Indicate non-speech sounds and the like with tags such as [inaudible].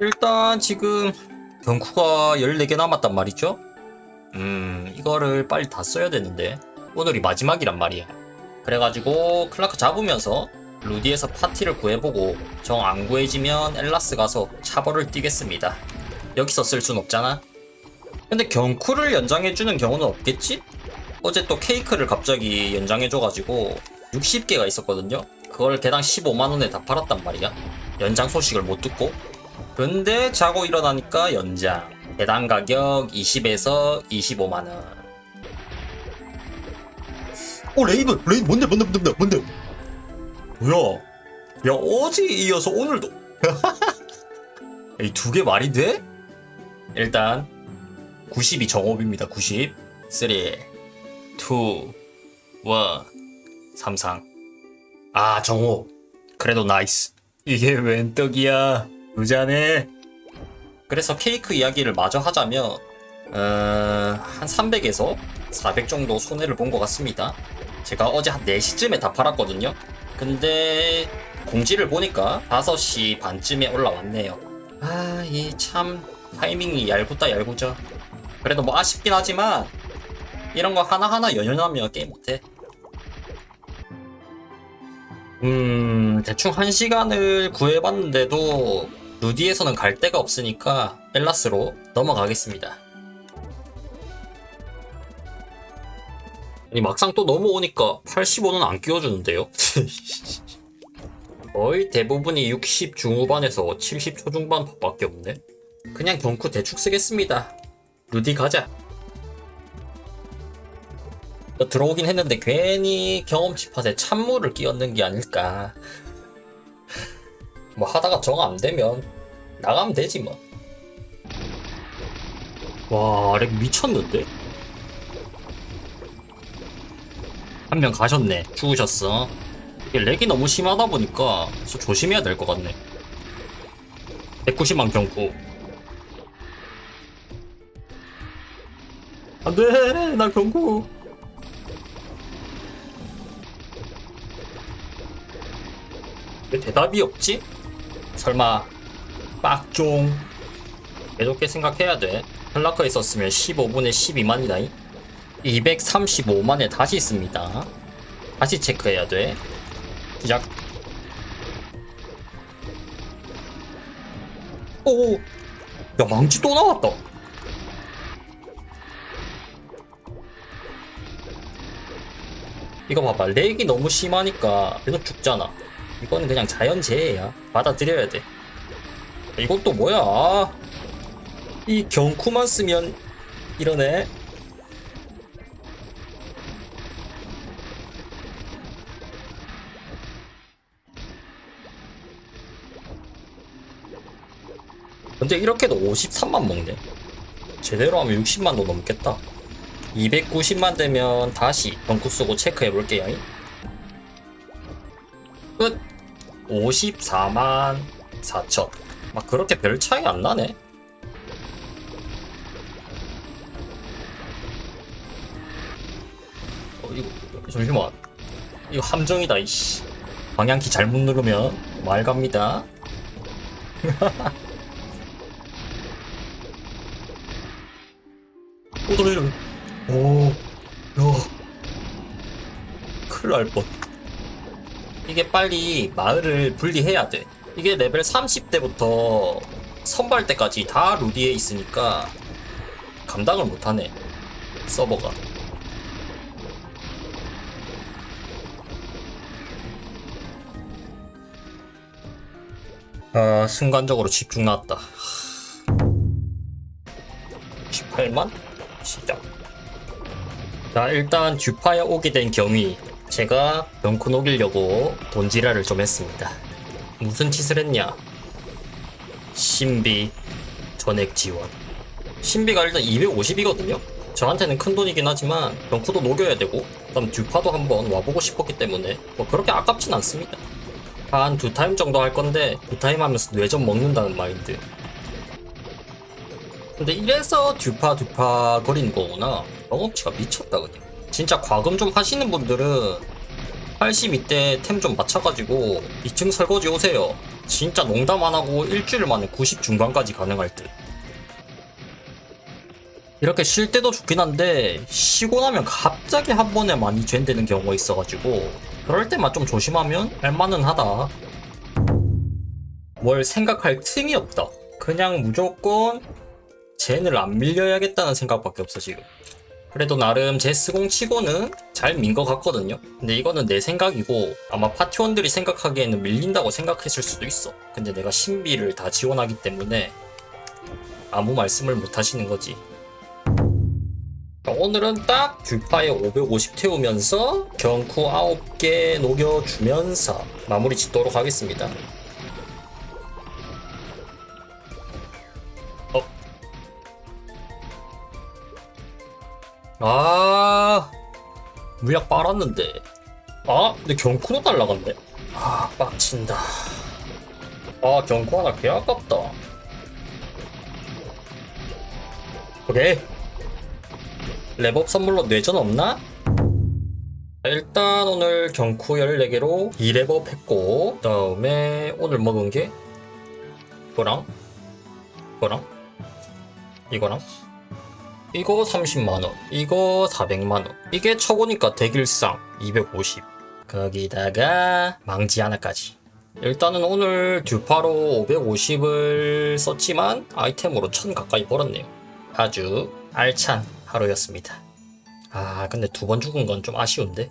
일단 지금 경쿠가 14개 남았단 말이죠? 음, 이거를 빨리 다 써야 되는데. 오늘이 마지막이란 말이야. 그래가지고 클라크 잡으면서 루디에서 파티를 구해보고 정 안 구해지면 엘라스 가서 차벌을 뛰겠습니다. 여기서 쓸 순 없잖아? 근데 경쿠를 연장해주는 경우는 없겠지? 어제 또 케이크를 갑자기 연장해줘가지고 60개가 있었거든요? 그걸 개당 15만원에 다 팔았단 말이야. 연장 소식을 못 듣고. 근데 자고 일어나니까 연장. 대당 가격 20에서 25만원. 오 레이븐 레이븐 뭔데 뭔데 뭔데 뭔데 뭐야? 야, 어제 이어서 오늘도. [laughs] 이 두 개 말이 돼? 일단, 90이 정업입니다, 90. 3, 2, 1, 3상. 아, 정호. 그래도 나이스. 이게 웬 떡이야. 부자네. 그래서 케이크 이야기를 마저 하자면, 어, 한 300에서 400 정도 손해를 본 것 같습니다. 제가 어제 한 4시쯤에 다 팔았거든요. 근데 공지를 보니까 5시 반쯤에 올라왔네요. 아, 이 참 타이밍이 얄궂다 얄궂어. 그래도 뭐 아쉽긴 하지만 이런 거 하나하나 연연하면 게임 못해. 음, 대충 한 시간을 구해봤는데도 루디에서는 갈 데가 없으니까 벨라스로 넘어가겠습니다. 아니 막상 또 넘어오니까 85는 안 끼워주는데요? [laughs] 거의 대부분이 60 중후반에서 70 초중반 밖에 없네. 그냥 경쿠 대충 쓰겠습니다. 루디 가자. 또 들어오긴 했는데 괜히 경험치 팟에 찬물을 끼얹는 게 아닐까. 뭐 하다가 정 안 되면 나가면 되지 뭐. 와, 렉 미쳤는데? 한 명 가셨네. 죽으셨어. 이게 렉이 너무 심하다 보니까 좀 조심해야 될 것 같네. 190만 경고. 안 돼! 나 경고! 왜 대답이 없지? 설마, 빡종. 계속해 생각해야 돼. 헬라커 있었으면 15분에 12만이다. 235만에 다시 있습니다. 다시 체크해야 돼. 시작. 오, 야 망치 또 나왔다. 이거 봐봐, 렉이 너무 심하니까 계속 죽잖아. 이거는 그냥 자연재해야. 받아들여야 돼. 또 뭐야? 이 경쿠만 쓰면 이러네. 근데 이렇게도 53만 먹네. 제대로 하면 60만도 넘겠다. 290만 되면 다시 덩크 쓰고 체크해 볼게요. 끝. 54만 4천. 막 그렇게 별 차이 안 나네. 어, 이거, 잠시만. 이거 함정이다, 이씨. 방향키 잘못 누르면 말 갑니다. [laughs] 오더레를 오, 야, 큰일 날 뻔. 이게 빨리 마을을 분리해야 돼. 이게 레벨 30대부터 선발 때까지 다 루디에 있으니까 감당을 못하네. 서버가. 아, 순간적으로 집중 나왔다. 18만? 시작. 자, 일단 듀파에 오게 된 경위. 제가 병쿠 녹이려고 돈지랄을 좀 했습니다. 무슨 짓을 했냐? 신비 전액 지원. 신비가 일단 250이거든요? 저한테는 큰 돈이긴 하지만 병쿠도 녹여야 되고 그럼 듀파도 한번 와보고 싶었기 때문에 뭐 그렇게 아깝진 않습니다. 한 두 타임 정도 할 건데 두 타임 하면서 뇌전 먹는다는 마인드. 근데 이래서 듀파 듀파 거리는 거구나. 경험치가 미쳤다 그냥. 진짜 과금 좀 하시는 분들은 82대 템 좀 맞춰가지고 2층 설거지 오세요. 진짜 농담 안 하고 일주일 만에 90 중반까지 가능할 듯. 이렇게 쉴 때도 좋긴 한데 쉬고 나면 갑자기 한 번에 많이 젠되는 경우가 있어가지고 그럴 때만 좀 조심하면 할만은 하다. 뭘 생각할 틈이 없다. 그냥 무조건 젠을 안 밀려야겠다는 생각밖에 없어 지금. 그래도 나름 제스공 치고는 잘 민 것 같거든요. 근데 이거는 내 생각이고 아마 파티원들이 생각하기에는 밀린다고 생각했을 수도 있어. 근데 내가 신비를 다 지원하기 때문에 아무 말씀을 못 하시는 거지. 오늘은 딱 듀파에 550 태우면서 경쿠 9개 녹여주면서 마무리 짓도록 하겠습니다. 아, 물약 빨았는데. 아, 근데 경쿠도 날라갔네. 아, 빡친다. 아, 경쿠 하나 개 아깝다. 오케이. 랩업 선물로 뇌전 없나? 일단 오늘 경쿠 14개로 2랩업 했고 그 다음에 오늘 먹은 게 이거랑 이거랑 이거랑 이거 30만원 이거 400만원 이게 쳐보니까 대길상 250 거기다가 망지 하나까지 일단은 오늘 듀파로 550을 썼지만 아이템으로 1000 가까이 벌었네요 아주 알찬 하루였습니다. 아, 근데 두 번 죽은 건 좀 아쉬운데?